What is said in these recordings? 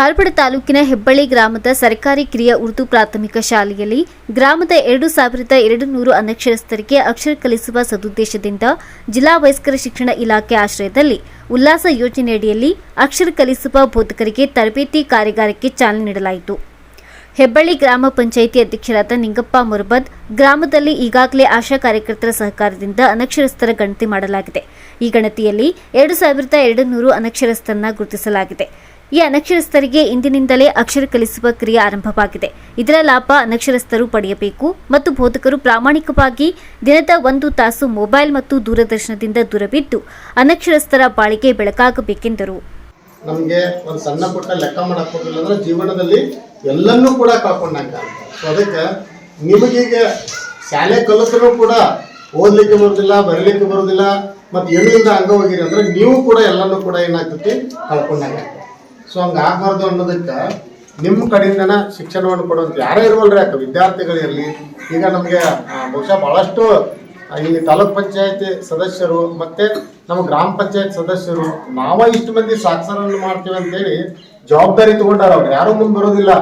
ಧಾರವಾಡ ತಾಲೂಕಿನ ಹೆಬ್ಬಳ್ಳಿ ಗ್ರಾಮದ ಸರ್ಕಾರಿ ಕಿರಿಯ ಉರ್ದು ಪ್ರಾಥಮಿಕ ಶಾಲೆಯಲ್ಲಿ ಗ್ರಾಮದ ಎರಡು ಸಾವಿರದ ಎರಡು ನೂರು ಅನಕ್ಷರಸ್ಥರಿಗೆ ಅಕ್ಷರ ಕಲಿಸುವ ಸದುದ್ದೇಶದಿಂದ ಜಿಲ್ಲಾ ವಯಸ್ಕರ ಶಿಕ್ಷಣ ಇಲಾಖೆ ಆಶ್ರಯದಲ್ಲಿ ಉಲ್ಲಾಸ ಯೋಜನೆಯಡಿಯಲ್ಲಿ ಅಕ್ಷರ ಕಲಿಸುವ ಬೋಧಕರಿಗೆ ತರಬೇತಿ ಕಾರ್ಯಾಗಾರಕ್ಕೆ ಚಾಲನೆ ನೀಡಲಾಯಿತು. ಹೆಬ್ಬಳ್ಳಿ ಗ್ರಾಮ ಪಂಚಾಯಿತಿ ಅಧ್ಯಕ್ಷರಾದ ನಿಂಗಪ್ಪ ಮುರ್ಬದ್ ಗ್ರಾಮದಲ್ಲಿ ಈಗಾಗಲೇ ಆಶಾ ಕಾರ್ಯಕರ್ತರ ಸಹಕಾರದಿಂದ ಅನಕ್ಷರಸ್ಥರ ಗಣತಿ ಮಾಡಲಾಗಿದೆ. ಈ ಗಣತಿಯಲ್ಲಿ ಎರಡು ಸಾವಿರದ ಎರಡು ನೂರು ಅನಕ್ಷರಸ್ಥರನ್ನ ಗುರುತಿಸಲಾಗಿದೆ. ಈ ಅನಕ್ಷರಸ್ಥರಿಗೆ ಇಂದಿನಿಂದಲೇ ಅಕ್ಷರ ಕಲಿಸುವ ಕ್ರಿಯೆ ಆರಂಭವಾಗಿದೆ. ಇದರ ಲಾಭ ಅನಕ್ಷರಸ್ಥರು ಪಡೆಯಬೇಕು ಮತ್ತು ಬೋಧಕರು ಪ್ರಾಮಾಣಿಕವಾಗಿ ದಿನದ ಒಂದು ತಾಸು ಮೊಬೈಲ್ ಮತ್ತು ದೂರದರ್ಶನದಿಂದ ದೂರವಿದ್ದು ಅನಕ್ಷರಸ್ಥರ ಬಾಳಿಗೆ ಬೆಳಕಾಗಬೇಕೆಂದರು. ನಮಗೆ ಒಂದು ಸಣ್ಣ ಪುಟ್ಟ ಲೆಕ್ಕ ಮಾಡಕ್ ಹೋಗಿಲ್ಲ ಅಂದ್ರೆ ಜೀವನದಲ್ಲಿ ಎಲ್ಲನ್ನೂ ಕೂಡ ಕಳ್ಕೊಂಡಂಗ ಸೊ ಅದಕ್ಕೆ ನಿಮಗೀಗ ಶಾಲೆ ಕಲಿತರೂ ಕೂಡ ಓದ್ಲಿಕ್ಕೆ ಬರೋದಿಲ್ಲ, ಬರಲಿಕ್ಕೆ ಬರೋದಿಲ್ಲ, ಮತ್ತು ಎಲ್ಲಿಂದ ಅಂಗವಾಗಿರಿ ಹೋಗಿರಿ ಅಂದ್ರೆ ನೀವು ಕೂಡ ಎಲ್ಲನೂ ಕೂಡ ಏನಾಗ್ತೈತಿ, ಕಳ್ಕೊಂಡಂಗ ಸೊ ಹಂಗೆ ಆಗಬಾರ್ದು ಅನ್ನೋದಕ್ಕೆ ನಿಮ್ಮ ಕಡೆಯಿಂದನ ಶಿಕ್ಷಣವನ್ನು ಕೊಡುವಂತ ಯಾರೇ ಇರುವಲ್ರಿ, ಯಾಕೆ ವಿದ್ಯಾರ್ಥಿಗಳಿರಲಿ, ಈಗ ನಮಗೆ ಬಹುಶಃ ಭಾಳಷ್ಟು ಈ ತಾಲೂಕ್ ಪಂಚಾಯತಿ ಸದಸ್ಯರು ಮತ್ತೆ ನಮ್ಮ ಗ್ರಾಮ ಪಂಚಾಯತ್ ಸದಸ್ಯರು, ನಾವು ಇಷ್ಟು ಮಂದಿ ಸಾಕ್ಷರನ್ನು ಮಾಡ್ತೀವಿ ಅಂತೇಳಿ ಜವಾಬ್ದಾರಿ ತಗೊಂಡಾರ ಅವ್ರು. ಯಾರೂ ಮುಂದೆ ಬರೋದಿಲ್ಲ.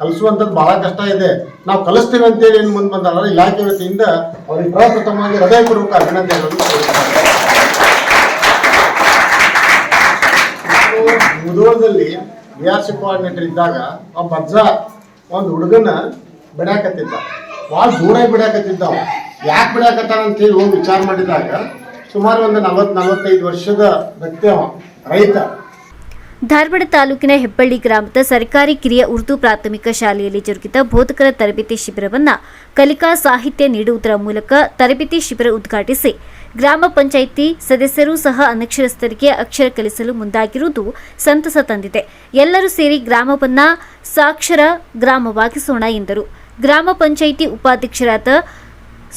ಕಲಿಸುವಂಥದ್ದು ಬಹಳ ಕಷ್ಟ ಇದೆ. ನಾವು ಕಲಿಸ್ತೀವಿ ಅಂತೇಳಿ ಏನು ಮುಂದೆ ಬಂದಾರ. ಇಲಾಖೆ ವತಿಯಿಂದ ಅವ್ರಿಗೆ ಪ್ರಪ್ರಥಮವಾಗಿ ಹೃದಯಪೂರ್ವಕ ಅಭಿನಂದನೆಗಳನ್ನು ಮುಧೋಳದಲ್ಲಿ ವಿಆರ್ ಸಿ ಕೋಆರ್ಡಿನೇಟರ್ ಇದ್ದಾಗ ಆ ಬಜ್ಜ ಒಂದು ಹುಡುಗನ ಬಿಡಾಕತ್ತಿದ್ದ. ಭಾಳ ದೂರ ಬಿಡಾಕತ್ತಿದ್ದ ಯಾಕೆ ಬಿಡಾಕತ್ತಾನ ಅಂತ ಹೇಳಿ ಹೋಗಿ ವಿಚಾರ ಮಾಡಿದಾಗ ಸುಮಾರು ಒಂದು ನಲವತ್ತು ನಲವತ್ತೈದು ವರ್ಷದ ವ್ಯಕ್ತಿ ಅವ, ರೈತ. ಧಾರವಾಡ ತಾಲೂಕಿನ ಹೆಬ್ಬಳ್ಳಿ ಗ್ರಾಮದ ಸರ್ಕಾರಿ ಕಿರಿಯ ಉರ್ದು ಪ್ರಾಥಮಿಕ ಶಾಲೆಯಲ್ಲಿ ಜರುಗಿದ ಬೋಧಕರ ತರಬೇತಿ ಶಿಬಿರವನ್ನು ಕಲಿಕಾ ಸಾಹಿತ್ಯ ನೀಡುವುದರ ಮೂಲಕ ತರಬೇತಿ ಶಿಬಿರ ಉದ್ಘಾಟಿಸಿ ಗ್ರಾಮ ಪಂಚಾಯಿತಿ ಸದಸ್ಯರು ಸಹ ಅನಕ್ಷರಸ್ಥರಿಗೆ ಅಕ್ಷರ ಕಲಿಸಲು ಮುಂದಾಗಿರುವುದು ಸಂತಸ ತಂದಿದೆ. ಎಲ್ಲರೂ ಸೇರಿ ಗ್ರಾಮವನ್ನು ಸಾಕ್ಷರ ಗ್ರಾಮವಾಗಿಸೋಣ ಎಂದರು. ಗ್ರಾಮ ಪಂಚಾಯಿತಿ ಉಪಾಧ್ಯಕ್ಷರಾದ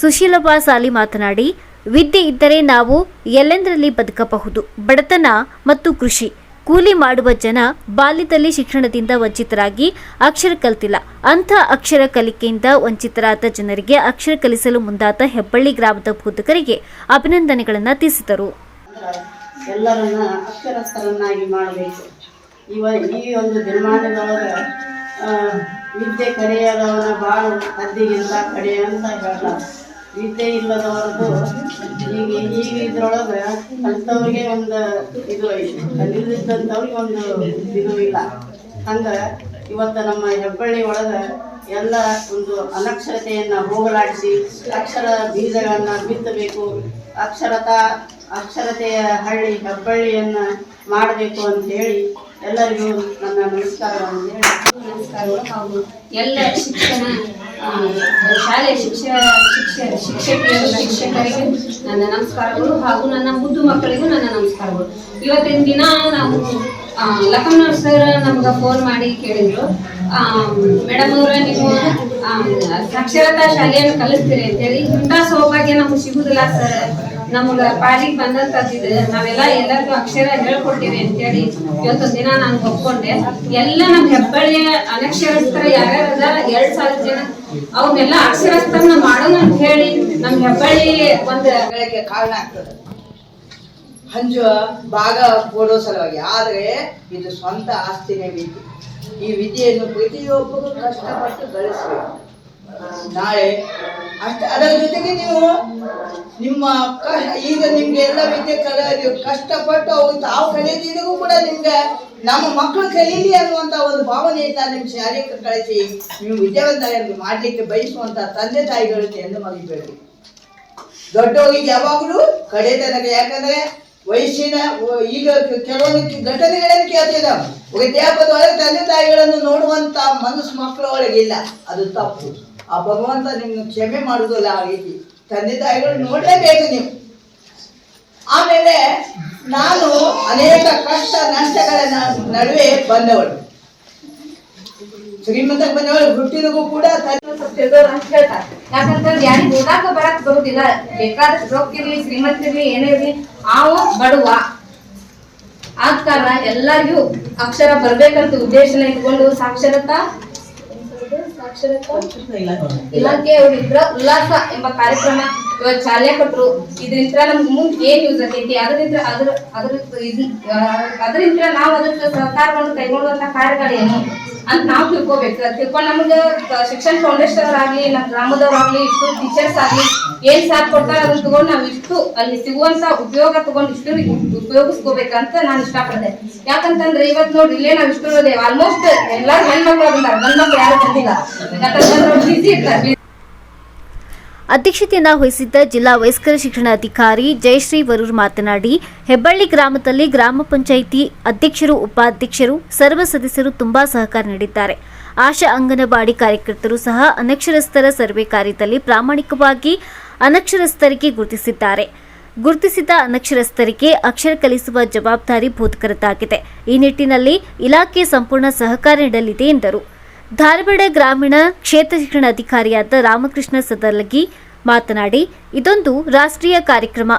ಸುಶೀಲಬಾ ಸಾಲಿ ಮಾತನಾಡಿ, ವಿದ್ಯೆ ಇದ್ದರೆ ನಾವು ಎಲ್ಲೆಂದರಲ್ಲಿ ಬದುಕಬಹುದು? ಬಡತನ ಮತ್ತು ಕೃಷಿ. ಕೂಲಿ ಮಾಡುವ ಜನ ಬಾಲ್ಯದಲ್ಲಿ ಶಿಕ್ಷಣದಿಂದ ವಂಚಿತರಾಗಿ ಅಕ್ಷರ ಕಲಿತಿಲ್ಲ. ಅಂಥ ಅಕ್ಷರ ಕಲಿಕೆಯಿಂದ ವಂಚಿತರಾದ ಜನರಿಗೆ ಅಕ್ಷರ ಕಲಿಸಲು ಮುಂದಾದ ಹೆಬ್ಬಳ್ಳಿ ಗ್ರಾಮದ ಬೋಧಕರಿಗೆ ಅಭಿನಂದನೆಗಳನ್ನು ತಿಳಿಸಿದರು. ಎಲ್ಲರನ್ನ ಅಕ್ಷರಸ್ಥರನ್ನಾಗಿ ಮಾಡಬೇಕು. ಈ ಒಂದು ವಿದ್ಯೆ ಬಾಳು ಅದ್ದಿಗಿಂತ ಕಡೆ ಅಂತ ಹೇಳ್ತಾರೆ. ವಿದ್ಯೆ ಇಲ್ಲದವರದ್ದು ಈಗ ಈಗ ಇದ್ರೊಳಗೆ ಕಲಿತವ್ರಿಗೆ ಒಂದು ಇದು ಐತಿ. ಒಂದು ಇದು ಇಲ್ಲ. ಹಂಗೆ ಇವತ್ತು ನಮ್ಮ ಹೆಬ್ಬಳ್ಳಿ ಒಳಗೆ ಎಲ್ಲ ಒಂದು ಅನಕ್ಷರತೆಯನ್ನು ಹೋಗಲಾಡಿಸಿ ಅಕ್ಷರ ಬೀಜಗಳನ್ನು ಬಿತ್ತಬೇಕು. ಅಕ್ಷರತಾ, ಅಕ್ಷರತೆಯ ಹಳ್ಳಿ ಹೆಬ್ಬಳ್ಳಿಯನ್ನು ಮಾಡಬೇಕು ಅಂತೇಳಿ ಎಲ್ಲರಿಗೂ ನನ್ನ ನಮಸ್ಕಾರವನ್ನು ಹೇಳಿ. ನಮಸ್ಕಾರಗಳು. ಹಾಗೂ ಎಲ್ಲ ಶಿಕ್ಷಣ ಶಾಲೆ ಶಿಕ್ಷ ಶಿಕ್ಷ, ಶಿಕ್ಷಕಿಯರು, ಶಿಕ್ಷಕರಿಗೂ ನನ್ನ ನಮಸ್ಕಾರಗಳು ಹಾಗೂ ನನ್ನ ಮುದ್ದು ಮಕ್ಕಳಿಗೂ ನನ್ನ ನಮಸ್ಕಾರಗಳು. ಇವತ್ತಿನ ದಿನ ನಾವು ಲಖನೌರ್ ಸರ್ ನಮ್ಗೆ ಫೋನ್ ಮಾಡಿ ಕೇಳಿದ್ರು. ಮೇಡಮ್ ಅವರ, ನೀವು ಸಾಕ್ಷರತಾ ಶಾಲೆಯನ್ನು ಕಲಿಸ್ತೀರಿ ಅಂತೇಳಿ. ಇಂಥ ಸೌಭಾಗ್ಯ ನಮ್ಗೆ ಸಿಗುದಿಲ್ಲ ಸರ್ ನಮ್ಗೆ ಪಾಲಿಗೆ ಬಂದಂತದ್ದು ನಾವೆಲ್ಲ ಎಲ್ಲರಿಗೂ ಅಕ್ಷರ ಹೇಳ್ಕೊಡ್ತೀವಿ ಅಂತೇಳಿ ಇವತ್ತೊಂದು ದಿನ ನಾನು ಒಪ್ಕೊಂಡೆ. ಎಲ್ಲ ನಮ್ಮ ಹೆಬ್ಬಳ್ಳಿಯ ಅನಕ್ಷರಸ್ಥರ ಯಾರ್ಯಾರ ಅದಾರ ಎರಡ್ ಸಾವಿರ ಜನ ಅವ್ರನ್ನೆಲ್ಲ ಅಕ್ಷರಸ್ಥರನ್ನ ಮಾಡೋಣ ಅಂತ ಹೇಳಿ ನಮ್ಮ ಹೆಬ್ಬಳ್ಳಿ ಒಂದು ಕಾರಣ ಆಗ್ತದೆ. ಹಂಜುವ ಭಾಗ ಕೊಡೋ ಸಲುವಾಗಿ. ಆದರೆ ಇದು ಸ್ವಂತ ಆಸ್ತಿನೇ ವಿದ್ಯೆ ಈ ವಿದ್ಯೆಯನ್ನು ಪ್ರತಿಯೊಬ್ಬರು ಕಷ್ಟಪಟ್ಟು ಗಳಿಸಬೇಕು. ನಾಳೆ ಅಷ್ಟ, ಅದರ ಜೊತೆಗೆ ನೀವು ನಿಮ್ಮ ಈಗ ನಿಮ್ಗೆ ಎಲ್ಲ ವಿದ್ಯೆ ಕಲ ಕಷ್ಟಪಟ್ಟು ಅವ್ರು ತಾವು ಕಲಿಯದಿದ್ರು ಕೂಡ ನಿಮ್ಗೆ ನಮ್ಮ ಮಕ್ಕಳು ಕಲೀಲಿ ಅನ್ನುವಂತ ಒಂದು ಭಾವನೆಯಿಂದ ನಿಮ್ಮ ಶಾಲೆಗೆ ಕಳಿಸಿ ನೀವು ವಿದ್ಯಾವಂತರಾಗಿ ಮಾಡ್ಲಿಕ್ಕೆ ಬಯಸುವಂತ ತಂದೆ ತಾಯಿಗಳು ಎಂದು ಮಗಿಬೇಡಿ. ದೊಡ್ಡವರಿಗೆ ಯಾವಾಗಲೂ ಕಡೆ ತನಕ ಯಾಕಂದ್ರೆ ವಯಸ್ಸಿನ ಈಗ ಕೆಲವೊಂದು ಘಟನೆಗಳನ್ನು ಕೇಳ್ತಿದ್ದಾವೆ. ಒಳಗೆ ತಂದೆ ತಾಯಿಗಳನ್ನು ನೋಡುವಂತ ಮನಸ್ಸು ಮಕ್ಕಳ ಇಲ್ಲ. ಅದು ತಪ್ಪು. ಆ ಭಗವಂತ ನಿಮ್ಗೆ ಕ್ಷಮೆ ಮಾಡುವುದಿಲ್ಲ ಆ ರೀತಿ. ತಂದೆ ತಾಯಿಗಳು ನೋಡಲೇಬೇಕು ನೀವು. ಆಮೇಲೆ ನಾನು ಅನೇಕ ಕಷ್ಟ ನಷ್ಟಗಳ ನಡುವೆ ಬಂದವಳು. ಶ್ರೀಮಂತಕ್ಕೆ ಬಂದವಳು ಹುಟ್ಟಿದಗೂ ಕೂಡ ಯಾಕಂತಂದ್ರೆ ಯಾರಿಗ್ ಓದಾಕ ಬರಕ್ ಬರುದಿಲ್ಲ. ಬೇಕಾದಷ್ಟು ರೊಕ್ಕ ಇರ್ಲಿ ಶ್ರೀಮಂತಿರ್ಲಿ ಏನೇ ಇರ್ಲಿ ಅವು ಬಡವ. ಆದ ಕಾರಣ ಎಲ್ಲರಿಗೂ ಅಕ್ಷರ ಬರ್ಬೇಕಂತ ಉದ್ದೇಶನ ಇಟ್ಕೊಂಡು ಸಾಕ್ಷರತಾ ಇಲಾಖೆ ಅವರಿದ್ರ ಉಲ್ಲಾಸ ಎಂಬ ಕಾರ್ಯಕ್ರಮ ಇವತ್ತು ಶಾಲೆ ಕೊಟ್ರು. ಇದರಿಂದ ನಮ್ಗೆ ಮುಂದೆ ಏನ್ ಯೂಸ್ ಆಗೈತಿ ಅದರಿಂದ ಅದ್ರ ಅದ್ರ ಅದರಿಂದ ನಾವು ಅದಕ್ಕೆ ಸರ್ಕಾರವನ್ನು ಕೈಗೊಳ್ಳುವಂತ ಕಾರ್ಯಗಳೇನು ಅಂತ ನಾವು ತಿಳ್ಕೊಬೇಕು. ತಿಳ್ಕೊಂಡು ನಮ್ಗೆ ಶಿಕ್ಷಣ ಫೌಂಡೇಶನ್ ಆಗ್ಲಿ ನಮ್ಮ ಗ್ರಾಮದವ್ರಾಗ್ಲಿ ಇಷ್ಟು ಟೀಚರ್ಸ್ ಆಗ್ಲಿ, ಏನ್ ಸಾಥ್ ಕೊಡ್ತಾರೆ ಅದನ್ನ ತಗೊಂಡು ನಾವು ಇಷ್ಟು ಅಲ್ಲಿ ಸಿಗುವಂತ ಉಪಯೋಗ ತಗೊಂಡು ಇಷ್ಟು ಉಪಯೋಗಿಸ್ಕೋಬೇಕಂತ ನಾನು ಇಷ್ಟಪಡ್ದೆ. ಯಾಕಂತಂದ್ರೆ ಇವತ್ತು ನೋಡಿ ಇಲ್ಲೇ ನಾವು ಇಷ್ಟು ಆಲ್ಮೋಸ್ಟ್ ಎಲ್ಲಾರು ಹೆಣ್ಮಕ್ಳು ಬಂದಾರ. ಗಂಡ್ ಮಕ್ಳು ಯಾರು ಬಂದಿಲ್ಲ. ಯಾಕಂತಂದ್ರೆ ಬಿಸಿ ಇರ್ತಾರೆ. ಅಧ್ಯಕ್ಷತೆಯನ್ನ ವಹಿಸಿದ್ದ ಜಿಲ್ಲಾ ವಯಸ್ಕರ ಶಿಕ್ಷಣ ಅಧಿಕಾರಿ ಜಯಶ್ರೀ ವರೂರ್ ಮಾತನಾಡಿ, ಹೆಬ್ಬಳ್ಳಿ ಗ್ರಾಮದಲ್ಲಿ ಗ್ರಾಮ ಪಂಚಾಯಿತಿ ಅಧ್ಯಕ್ಷರು, ಉಪಾಧ್ಯಕ್ಷರು, ಸರ್ವ ಸದಸ್ಯರು ತುಂಬಾ ಸಹಕಾರ ನೀಡಿದ್ದಾರೆ. ಆಶಾ ಅಂಗನವಾಡಿ ಕಾರ್ಯಕರ್ತರು ಸಹ ಅನಕ್ಷರಸ್ಥರ ಸರ್ವೆ ಕಾರ್ಯದಲ್ಲಿ ಪ್ರಾಮಾಣಿಕವಾಗಿ ಅನಕ್ಷರಸ್ಥರಿಗೆ ಗುರುತಿಸಿದ್ದಾರೆ. ಗುರುತಿಸಿದ ಅನಕ್ಷರಸ್ಥರಿಗೆ ಅಕ್ಷರ ಕಲಿಸುವ ಜವಾಬ್ದಾರಿ ಬೋಧಕರದ್ದಾಗಿದೆ. ಈ ನಿಟ್ಟಿನಲ್ಲಿ ಇಲಾಖೆ ಸಂಪೂರ್ಣ ಸಹಕಾರ ನೀಡಲಿದೆ ಎಂದರು. ಧಾರವಾಡ ಗ್ರಾಮೀಣ ಕ್ಷೇತ್ರ ಶಿಕ್ಷಣಾಧಿಕಾರಿಯಾದ ರಾಮಕೃಷ್ಣ ಸದರ್ಲಗಿ ಮಾತನಾಡಿ, ಇದೊಂದು ರಾಷ್ಟ್ರೀಯ ಕಾರ್ಯಕ್ರಮ.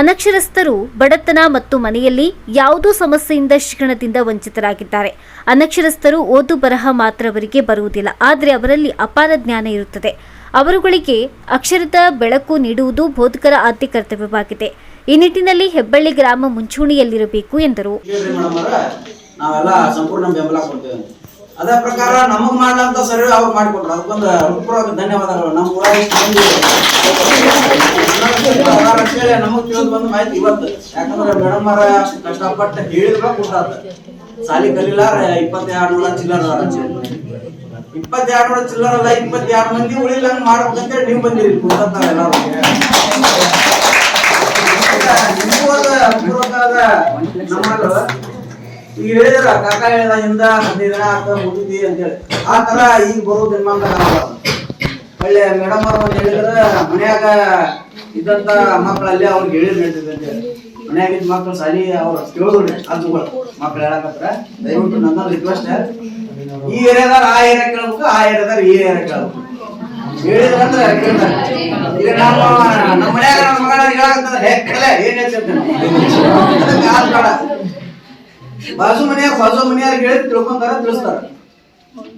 ಅನಕ್ಷರಸ್ಥರು, ಬಡತನ ಮತ್ತು ಮನೆಯಲ್ಲಿ ಯಾವುದೋ ಸಮಸ್ಯೆಯಿಂದ ಶಿಕ್ಷಣದಿಂದ ವಂಚಿತರಾಗಿದ್ದಾರೆ. ಅನಕ್ಷರಸ್ಥರು ಓದು ಬರಹ ಮಾತ್ರ ಅವರಿಗೆ ಬರುವುದಿಲ್ಲ, ಆದರೆ ಅವರಲ್ಲಿ ಅಪಾರ ಜ್ಞಾನ ಇರುತ್ತದೆ. ಅವರುಗಳಿಗೆ ಅಕ್ಷರದ ಬೆಳಕು ನೀಡುವುದು ಬೋಧಕರ ಆದ್ಯ ಕರ್ತವ್ಯವಾಗಿದೆ. ಈ ನಿಟ್ಟಿನಲ್ಲಿ ಹೆಬ್ಬಳ್ಳಿ ಗ್ರಾಮ ಮುಂಚೂಣಿಯಲ್ಲಿರಬೇಕು ಎಂದರು. ಅದೇ ಪ್ರಕಾರ ನಮಗ್ ಮಾಡ್ಲಂತ ಸರ್ವೆ ಅವ್ರು ಮಾಡಿಕೊಟ್ರು ಅದಕ್ಕೊಂದು ಹೃತ್ಪೂರ್ವಕ ಧನ್ಯವಾದಗಳು. ನಮ್ಮ ಊರಾಗ ಅಂತೇಳಿ ನಮಗ್ ತಿಳಿದು ಬಂದ ಮಾಹಿತಿ ಇವತ್ತು. ಯಾಕಂದ್ರೆ ಮೇಡಮ್ ಅವರ ಕಷ್ಟಪಟ್ಟು ಹೇಳಿದ್ರ ಕೊಟ್ಟಾತ ಸಾಲಿ ಕಲಿಲಾರ ಇಪ್ಪತ್ತೆರಡು ನೂರ ಚಿಲ್ಲರ ಇಪ್ಪತ್ತೆರಡು ನೂರ ಚಿಲ್ಲರ ಅಲ್ಲ, ಇಪ್ಪತ್ತೆರಡು ಮಂದಿ ಉಳಿಲಂಗ್ ಮಾಡ್ಬೇಕಂತೇಳಿ ನೀವು ಬಂದಿರಿ. ಕೊಡ್ತಾರ ಎಲ್ಲಾರು. ನಿಮ್ಗೂ ಅದ ಈಗ ಹೇಳಿದ್ರ ಕಾಕ ಹೇಳಿದ ಹಿಂದ ಹದಿನೈದು ದಿನ ಆಗ್ತಾ ಮುಗಿದಿ ಅಂತೇಳಿ. ಆ ತರ ಈಗ ಬರೋ ದಿನಮಾನ ಒಳ್ಳೆ ಮೇಡಮ್ ಅವ್ರ ಒಂದು ಹೇಳಿದ್ರ, ಮನ್ಯಾಗ ಇದ್ದಂತ ಮಕ್ಕಳಲ್ಲಿ ಅವ್ರಿಗೆ ಹೇಳಿದ್ ನಡೀತದೆ ಅಂತೇಳಿ. ಇದ್ದ ಮಕ್ಕಳು ಸಾಲಿ ಅವ್ರು ಕೇಳಿದ್ರಿ ಅಜ್ಜುಗಳು ಮಕ್ಳು ಹೇಳಕತ್ರ ದಯವಿಟ್ಟು ನನ್ನ ರಿಕ್ವೆಸ್ಟ್ ಈ ಏರಿಯಾದಾಗ ಆ ಏರಿಯಾ ಕೇಳ್ಬೇಕು, ಆ ಏರಿಯಾದಾಗ ಈ ಏರಿಯಾ ಕೇಳ್ಬೇಕು. ಹೇಳಿದ್ರಂದ್ರೆ ಕೇಳ್ತಾರೆ. ಈಗ ನಮ್ಮ ನಮ್ಮ ಮನ್ಯಾಗ ನಮ್ಮ ಮಗಳ ಹೇಳಕತ್ತಂದ್ರೆ ಏನ್ ಹೇಳ್ತಿರ್ತಾನೆ. ಬಾಜು ಮನ್ಯಾಗ ಬಾಜು ಮನೆಯಾಗ ಹೇಳಿ ತಿಳ್ಕೊಂತಾರ, ತಿಳಿಸ್ತಾರ.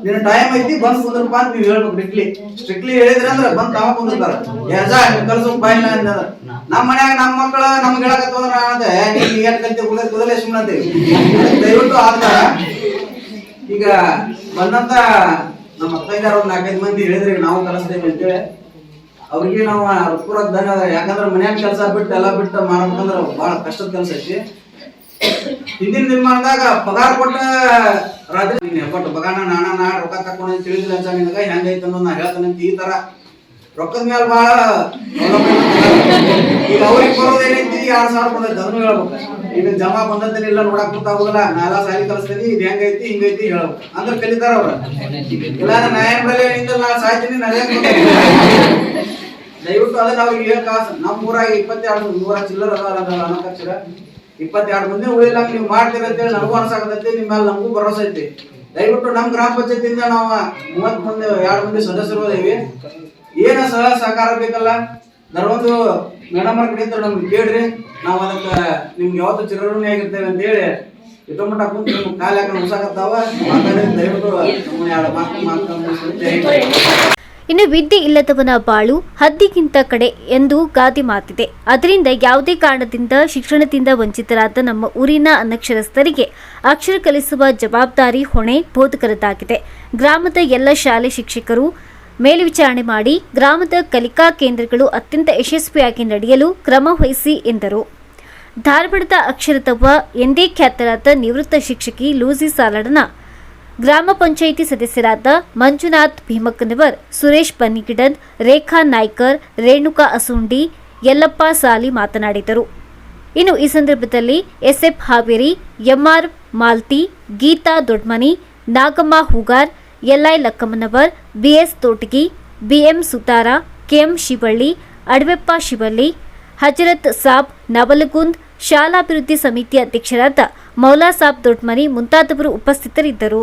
ನಿನ್ನ ಟೈಮ್ ಐತಿ, ಬಂದ್ ಕುಂದ್ರಪ್ಪ ಅಂತ ನೀವ್ ಹೇಳ್ಬೇಕು ಸ್ಟ್ರಿಕ್ಟ್ಲಿ ಸ್ಟ್ರಿಕ್ಟ್ಲಿ ಹೇಳಿದ್ರೆ ಅಂದ್ರೆ ಬಂದ್ ತಾವ ಕುಂದಿರ್ತಾರ. ಯಜ ಕಲ್ಸು ಬಾಯಿಲ್ಲ ಅಂದ್ರ. ನಮ್ಮ ಮನ್ಯಾಗ ನಮ್ಮ ಮಕ್ಕಳ ನಮ್ಗೆ ಕುದ ಕುದಲೇ ಸುಮ್ಮನೆ ದಯವಿಟ್ಟು ಆತ ಈಗ ಬಂದಂತ ನಮ್ಮ ಅಕ್ಕಯ್ಯಾರ ಒಂದ್ ನಾಲ್ಕೈದು ಮಂದಿ ಹೇಳಿದ್ರಿ ನಾವು ಕಲಿಸ್ತೇವೆ ಅಂತೇಳಿ. ಅವ್ರಿಗೆ ನಾವು ಹೃತ್ಪೂರ್ವಕ ಧನ್ಯವಾದ. ಯಾಕಂದ್ರೆ ಮನ್ಯಾಗ ಕೆಲಸ ಬಿಟ್ಟು, ಎಲ್ಲ ಬಿಟ್ಟು ಮಾಡ್ಬೇಕಂದ್ರೆ ಬಹಳ ಕಷ್ಟದ ಕೆಲಸ ಐತಿ. ಹಿಂದಿನ ನಿರ್ಮಾಣದಾಗ ಪಗಾರ ಕೊಟ್ಟ ರಾಜ ಕೊಟ್ಟು ಬಗಾನ ನಾನ ನಾ ರೊಕ್ಕ ತಕ್ಕೊಂಡು ತಿಳಿದಿಲ್ಲ ಅಂತ ನಿನಗ, ಹೆಂಗೈತೆ ಅನ್ನೋದು ನಾ ಹೇಳ್ತಾನೆ ಈ ತರ. ರೊಕ್ಕದ ಮೇಲೆ ಬಹಳ ಈಗ ಅವ್ರಿಗೆ ಬರೋದ್ ಏನೈತಿ? ಎರಡ್ ಸಾವಿರ ಬಂದೈತಿ ಅದನ್ನು ಹೇಳ್ಬೇಕು. ಈಗ ಜಮಾ ಬಂದದ್ದೇನಿಲ್ಲ ನೋಡಕ್ ಗೊತ್ತಾಗುದಿಲ್ಲ ನಾ ಎಲ್ಲ ಸಾಲಿ ಕಲಿಸ್ತೀನಿ, ಇದು ಹೆಂಗೈತಿ, ಹಿಂಗೈತಿ ಹೇಳ್ಬೇಕು. ಅಂದ್ರೆ ಕಲಿತಾರ ಅವ್ರ. ಇಲ್ಲ ನಾ ಏನ್ ಬೆಲೆ ನಿಂದ ನಾ ಸಾಯ್ತೀನಿ ನನಗೆ ದಯವಿಟ್ಟು ಅದನ್ನ ನಾವು ಹೇಳಕ್ ಕಾಸು. ನಮ್ಮ ಊರಾಗ ಇಪ್ಪತ್ತೆರಡು ನೂರ ಚಿಲ್ಲರ ಅದ ಅನಕಕ್ಷರ ಇಪ್ಪತ್ತೆರಡು ಮಂದಿ ಉಳಿಯಲ್ಲ, ನೀವು ಮಾಡ್ತೀರ ಅಂತೇಳಿ ನನಗೂ ಅನ್ಸಾಕತೈತಿ ನಿಮ್ಮ ಮೇಲೆ ನಮಗೂ ಭರವಸೆ ಐತಿ. ದಯವಿಟ್ಟು ನಮ್ಮ ಗ್ರಾಮ ಪಂಚಾಯತಿಯಿಂದ ನಾವು ಮೂವತ್ ಮಂದಿ, ಎರಡು ಮಂದಿ ಸದಸ್ಯರು ಇದೀವಿ. ಏನ ಸಹ ಸಹಕಾರ ಬೇಕಲ್ಲ ನರವೊಂದು ಮೇಡಮ್ ಅವ್ರ ಕಡೆಯಿಂದ ನಮ್ಗೆ ಕೇಳ್ರಿ. ನಾವು ಅದಕ್ಕೆ ನಿಮ್ಗೆ ಯಾವತ್ತು ಚಿರಋಣಿ ಆಗಿರ್ತೇವೆ ಅಂತ ಹೇಳಿ ಇಟ್ಟು ಮಟ್ಟ ಕುಂತು ನಿಮ್ಗೆ ಕಾಲು ಹಾಕೊಂಡು ಉಸಾಕತ್ತಾವ ದಯವಿಟ್ಟು ಎರಡು ಮಾತು ಮಾತು. ಇನ್ನು ವಿದ್ಯೆ ಇಲ್ಲದವನ ಬಾಳು ಹದ್ದಿಗಿಂತ ಕಡೆ ಎಂದು ಗಾದೆ ಮಾತಿದೆ. ಅದರಿಂದ ಯಾವುದೇ ಕಾರಣದಿಂದ ಶಿಕ್ಷಣದಿಂದ ವಂಚಿತರಾದ ನಮ್ಮ ಊರಿನ ಅನಕ್ಷರಸ್ಥರಿಗೆ ಅಕ್ಷರ ಕಲಿಸುವ ಜವಾಬ್ದಾರಿ ಹೊಣೆ ಬೋಧಕರದ್ದಾಗಿದೆ ಗ್ರಾಮದ ಎಲ್ಲ ಶಾಲೆ ಶಿಕ್ಷಕರು ಮೇಲ್ವಿಚಾರಣೆ ಮಾಡಿ ಗ್ರಾಮದ ಕಲಿಕಾ ಕೇಂದ್ರಗಳು ಅತ್ಯಂತ ಯಶಸ್ವಿಯಾಗಿ ನಡೆಯಲು ಕ್ರಮ ವಹಿಸಿ ಎಂದರು. ಧಾರವಾಡದ ಅಕ್ಷರತವ್ವ ಎಂದೇ ಖ್ಯಾತರಾದ ನಿವೃತ್ತ ಶಿಕ್ಷಕಿ ಲೂಸಿ ಸಾಲಡನ ಗ್ರಾಮ ಪಂಚಾಯಿತಿ ಸದಸ್ಯರಾದ ಮಂಜುನಾಥ್ ಭೀಮಕ್ಕನವರ್, ಸುರೇಶ್ ಬನ್ನಿಗಿಡನ್ ರೇಖಾ ನಾಯ್ಕರ್, ರೇಣುಕಾ ಅಸುಂಡಿ, ಯಲ್ಲಪ್ಪ ಸಾಲಿ ಮಾತನಾಡಿದರು. ಇನ್ನು ಈ ಸಂದರ್ಭದಲ್ಲಿ SF Haveri, MR Malti, Geeta Dodmani, Nagamma Hoogar, LI Lakkammanavar, BS Thotagi, BM Sutara, KM Shivalli, Adaveppa Shivalli, Hazrat Sab Navalgund ಶಾಲಾಭಿವೃದ್ಧಿ ಸಮಿತಿ ಅಧ್ಯಕ್ಷರಾದ ಮೌಲಾ ಸಾಬ್ ದೊಡ್ಮನಿ ಮುಂತಾದವರು ಉಪಸ್ಥಿತರಿದ್ದರು.